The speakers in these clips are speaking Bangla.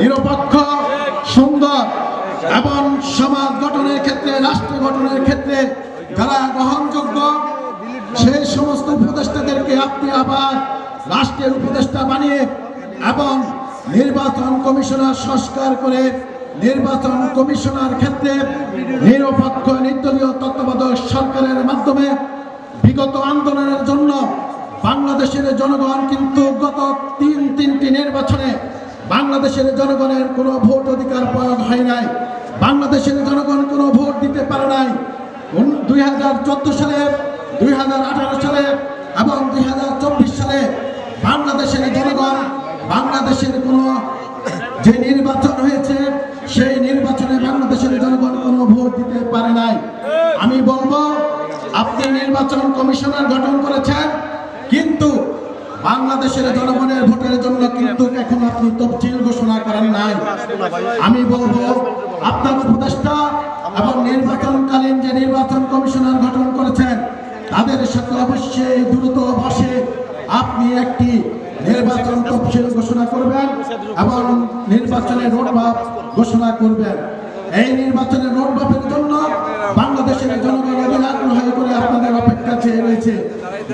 নিরপেক্ষ, সুন্দর এবং সমাজ গঠনের ক্ষেত্রে, রাষ্ট্র গঠনের ক্ষেত্রে যারা গ্রহণযোগ্য, সেই সমস্ত উপদেষ্টাদেরকে আপনি আবার রাষ্ট্রের উপদেষ্টা বানিয়ে এবং নির্বাচন কমিশনার সংস্কার করে নির্বাচন কমিশনার ক্ষেত্রে নিরপেক্ষ, নির্দলীয়, তত্ত্বাবধায়ক সরকারের মাধ্যমে বিগত আন্দোলনের জন্য বাংলাদেশের জনগণ কিন্তু গত তিন তিনটি নির্বাচনে বাংলাদেশের জনগণের কোনো ভোট অধিকার প্রয়োগ হয় নাই। বাংলাদেশের জনগণ কোনো ভোট দিতে পারে নাই। দুই হাজার চোদ্দ সালে, দুই হাজার আঠারো সালে এবং দুই হাজার চব্বিশ সালে বাংলাদেশের জনগণ, বাংলাদেশের কোনো যে নির্বাচন হয়েছে, সেই নির্বাচনে বাংলাদেশের জনগণ কোনো ভোট দিতে পারে নাই। আমি বলব, আপনি নির্বাচন কমিশনার গঠন করেছেন। বাংলাদেশের জনগণের ভোটের জন্য কিন্তু এখন আপনি তফসিল ঘোষণা করেন নাই। আমি বলব, আপনার উপদেষ্টা এবং নির্বাচনকালীন যে নির্বাচন কমিশনার গঠন করেছেন, তাদের সাথে অবশ্যই দ্রুত বসে আপনি একটি নির্বাচন তফসিল ঘোষণা করবেন এবং নির্বাচনের রোডম্যাপ ঘোষণা করবেন। এই নির্বাচনের রোডম্যাপের জন্য বাংলাদেশের জনগণ অধীর আগ্রহ করে আপনাদের অপেক্ষা চেয়ে রয়েছে।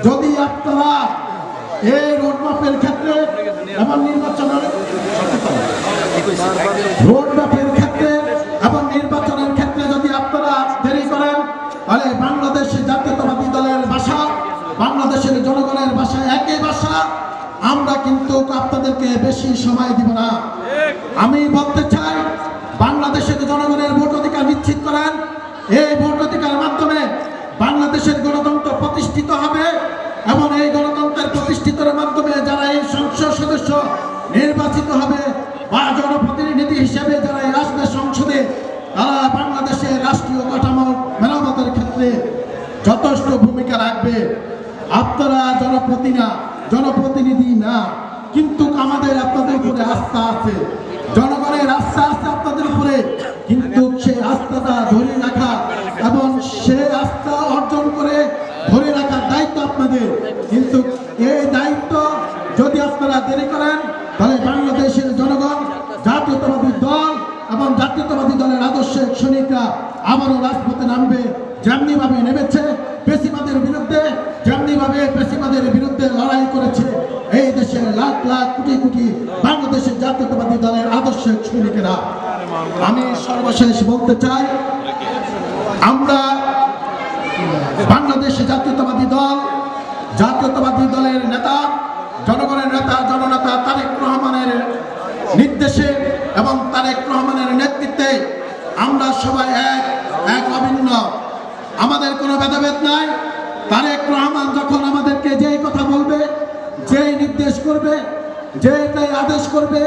যদি আপনারা এই রোডম্যাপের ক্ষেত্রে এবং নির্বাচনের ক্ষেত্রে এবং নির্বাচনের ক্ষেত্রে যদি আপনারা দেরি করেন, তাহলে বাংলাদেশ জাতীয়তাবাদী দলের ভাষা বাংলাদেশের জনগণের ভাষা একই ভাষা আমরা কিন্তু আপনাদেরকে বেশি সময় দিব না। আমি বলতে চাই, বাংলাদেশের জনগণের ভোট অধিকার নিশ্চিত করেন। এই ভোট অধিকার মাধ্যমে বাংলাদেশের গণতন্ত্র প্রতিষ্ঠিত হবে এবং এই গণতন্ত্রের প্রতিষ্ঠিতের মাধ্যমে যারা এই সংসদ সদস্য নির্বাচিত হবে বা জনপ্রতিনিধি হিসেবে যারা এই আসবে সংসদে, তারা বাংলাদেশের রাষ্ট্রীয় কাঠামো মেরামতের ক্ষেত্রে যথেষ্ট ভূমিকা রাখবে। আপনারা জনপ্রতিনা জনপ্রতিনিধি না, কিন্তু আমাদের আপনাদের উপরে আস্থা আছে। জনগণের আস্থা আছে আপনাদের উপরে, কিন্তু সেই আস্থাটা ধরে রাখা এবং সে আস্থা অর্জন করে ধরে রাখার দায়িত্ব আপনাদের কিন্তু এই দায়িত্ব যদি আপনারা দেরি করেন, তাহলে বাংলাদেশের জনগণ, জাতীয়তাবাদী দল এবং জাতীয়তাবাদী দলের আদর্শের সৈনিকরা আবারও রাজপথে নামবে যেমনি ভাবে নেমেছে পেশিবাদের বিরুদ্ধে যেমনি ভাবে পেশিবাদের বিরুদ্ধে লড়াই করেছে এই দেশের লাখ লাখ কোটি কোটি বাংলাদেশের জাতীয়তাবাদী দলের আদর্শের সৈনিকেরা। আমি সর্বশেষ বলতে চাই, আমরা বাংলাদেশ জাতীয়তাবাদী দল জাতীয়তাবাদী দলের নেতা, জনগণের নেতা, জননেতা তারেক রহমানের নির্দেশে এবং তারেক রহমানের নেতৃত্বে আমরা সবাই এক এক অভিন্ন। আমাদের কোনো ভেদাভেদ নাই। তারেক রহমান যখন আমাদেরকে যেই কথা বলবে, যেই নির্দেশ করবে যেটাই আদেশ করবে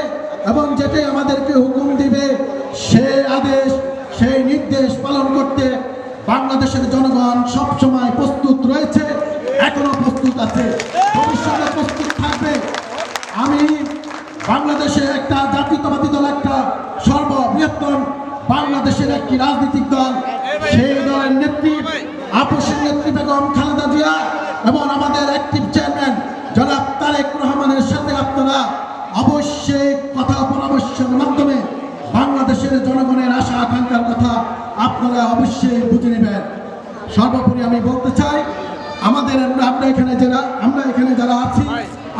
এবং যেটাই আমাদেরকে হুকুম দিবে, সেই আদেশ, সেই নির্দেশ পালন করতে বাংলাদেশের জনগণ সবসময় প্রস্তুত রয়েছে। এখনও প্রস্তুত আছে। ভবিষ্যতে প্রস্তুত থাকবে। আমি বাংলাদেশে একটা জাতীয়তাবাদী দল, একটা সর্ববৃহত্তম বাংলাদেশের একটি রাজনৈতিক দল। সেই দলের নেত্রী আপসের নেত্রী বেগম খালেদা জিয়া এবং আমাদের অ্যাক্টিভ চেয়ারম্যান জনাব তারেক রহমানের সাথে আপনারা অবশ্যই কথা পরামর্শের মাধ্যমে বাংলাদেশের জনগণের আশা আকাঙ্ক্ষার কথা আপনারা অবশ্যই বুঝে নেবেন সর্বোপরি আমি বলতে চাই আমাদের আমরা এখানে যারা, আমরা এখানে যারা আছি,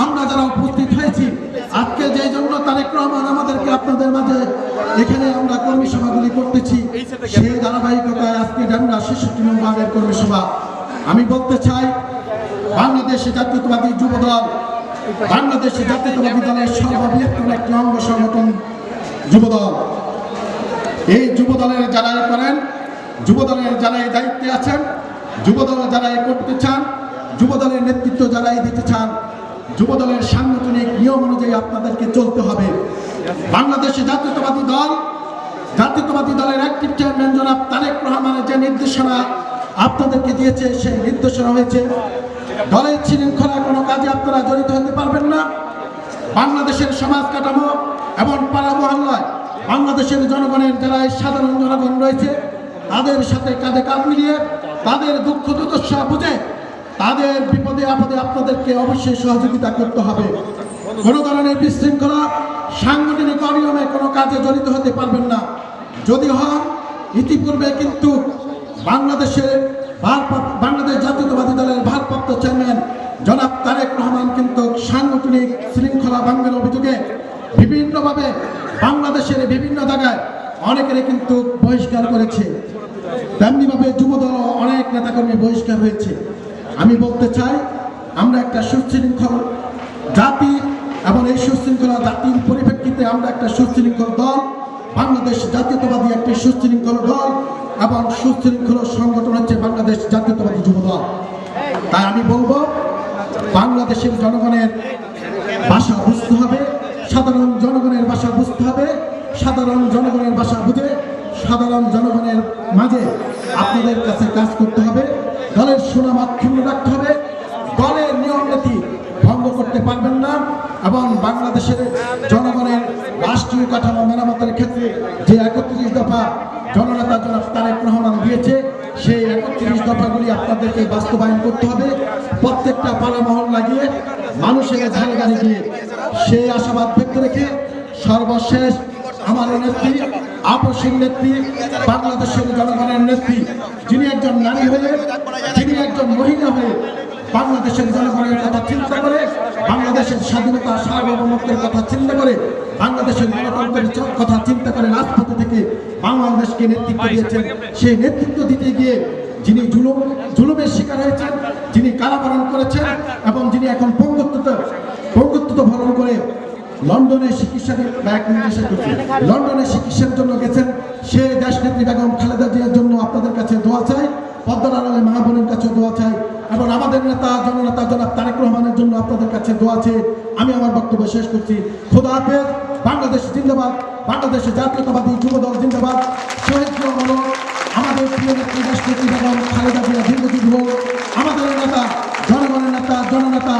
আমরা যারা উপস্থিত হয়েছি, আজকে যে জন্য তারেক রহমান আমাদেরকে আপনাদের মাঝে এখানে আমরা কর্মী সভাগুলি করতেছি, সেই ধারাবাহিকতায় আজকে আমরা ছেষট্টি নম্বরের কর্মী সভা। আমি বলতে চাই, বাংলাদেশ জাতীয়তাবাদী যুব দল বাংলাদেশ জাতীয়তাবাদী দলের সর্ববৃহত্তম একটি অঙ্গ সংগঠন যুব দল এই যুব দলের যারা করেন যুব দলের যারা এই দায়িত্বে আছেন যুব দল যারা এ করতে চান যুব দলের নেতৃত্ব যারা দিতে চান যুব দলের সাংগঠনিক নিয়ম অনুযায়ী আপনাদেরকে চলতে হবে। বাংলাদেশে জাতীয়তাবাদী দল, জাতীয়তাবাদী দলের অ্যাক্টিভ চেয়ারম্যান জনাব তারেক রহমানের যে নির্দেশনা আপনাদেরকে দিয়েছে, সেই নির্দেশনা হয়েছে, দলের শৃঙ্খলা কোনো কাজে আপনারা জড়িত হতে পারবেন না। বাংলাদেশের সমাজ কাঠামো এবং পাড়া মহল্লায় বাংলাদেশের জনগণের যারা সাধারণ জনগণ রয়েছে, তাদের সাথে কাঁধে কাঁধ মিলিয়ে তাদের দুঃখ দুর্দশা বুঝে তাদের বিপদে আপদে আপনাদেরকে অবশ্যই সহযোগিতা করতে হবে। কোনো ধরনের বিশৃঙ্খলা সাংগঠনিক অনিয়মে কোনো কাজে জড়িত হতে পারবেন না। যদি হন, ইতিপূর্বে কিন্তু বাংলাদেশের বাংলাদেশ জাতীয়তাবাদী দলের ভারপ্রাপ্ত চেয়ারম্যান জনাব তারেক রহমান কিন্তু সাংগঠনিক শৃঙ্খলা ভঙ্গের অভিযোগে বিভিন্নভাবে বাংলাদেশের বিভিন্ন জায়গায় অনেকেরই কিন্তু বহিষ্কার করেছে। তেমনিভাবে যুবদল অনেক নেতাকর্মী বহিষ্কার হয়েছে। আমি বলতে চাই, আমরা একটা সুশৃঙ্খল জাতি এবং এই সুশৃঙ্খলা জাতির পরিপ্রেক্ষিতে আমরা একটা সুশৃঙ্খল দল, বাংলাদেশ জাতীয়তাবাদী একটি সুশৃঙ্খল দল এবং সুশৃঙ্খল সংগঠন হচ্ছে বাংলাদেশ জাতীয়তাবাদী যুব দল তাই আমি বলব, বাংলাদেশের জনগণের ভাষা বুঝতে হবে, সাধারণ জনগণের ভাষা বুঝতে হবে, সাধারণ জনগণের ভাষা বুঝে সাধারণ জনগণের মাঝে আপনাদের কাছে কাজ করতে হবে। দলের সুনাম অক্ষুণ্ণ রাখতে হবে। দলের নিয়ম নীতি ভঙ্গ করতে পারবেন না এবং বাংলাদেশের জনগণের রাষ্ট্রীয় কাঠামো মেরামতের ক্ষেত্রে যে একত্রিশ দফা জননেতা জনাব তারেক রহমান দিয়েছে, সেই একত্রিশ দফাগুলি আপনাদেরকে বাস্তবায়ন করতে হবে। প্রত্যেকটা পাড়া মহল লাগিয়ে মানুষের ধারে গাড়ি দিয়ে সেই আশাবাদ ব্যক্ত রেখে সর্বশেষ আমার নেত্রী আপসীন নেত্রী, বাংলাদেশের জনগণের নেত্রী, যিনি একজন নারী হয়ে, যিনি একজন মহিলা হয়ে বাংলাদেশের জনগণের কথা চিন্তা করে, বাংলাদেশের স্বাধীনতা, সার্বভৌমত্বের কথা চিন্তা করে, বাংলাদেশের গণতন্ত্রের কথা চিন্তা করে রাজপথে থেকে বাংলাদেশকে নেতৃত্ব দিয়েছেন। সেই নেতৃত্ব দিতে গিয়ে যিনি জুলুম, জুলুমের শিকার হয়েছেন, যিনি কারাবরণ করেছেন এবং যিনি এখন পঙ্গুত্ব পঙ্গুত্ব ভরণ করে লন্ডনে চিকিৎসা এক মিনিট শেষ লন্ডনে চিকিৎসার জন্য গেছেন সে দেশ নেত্রী বেগম খালেদা জিয়ার জন্য আপনাদের কাছে দোয়া চাই, পদ্মার আড়ালে মা কাছে দোয়া চাই, এবং আমাদের নেতা, জননেতা জনাব তারেক রহমানের জন্য আপনাদের কাছে দোয়া চেয়ে আমি আমার বক্তব্য শেষ করছি। খোদা হাফেজ, বাংলাদেশ জিন্দাবাদ বাংলাদেশের জাতীয়তাবাদী যুবদল জিন্দাবাদ। আমাদের প্রিয় নেত্রী নেত্রী বেগম খালেদা জিয়া হোক। আমাদের নেতা, জনগণের নেতা, জননেতা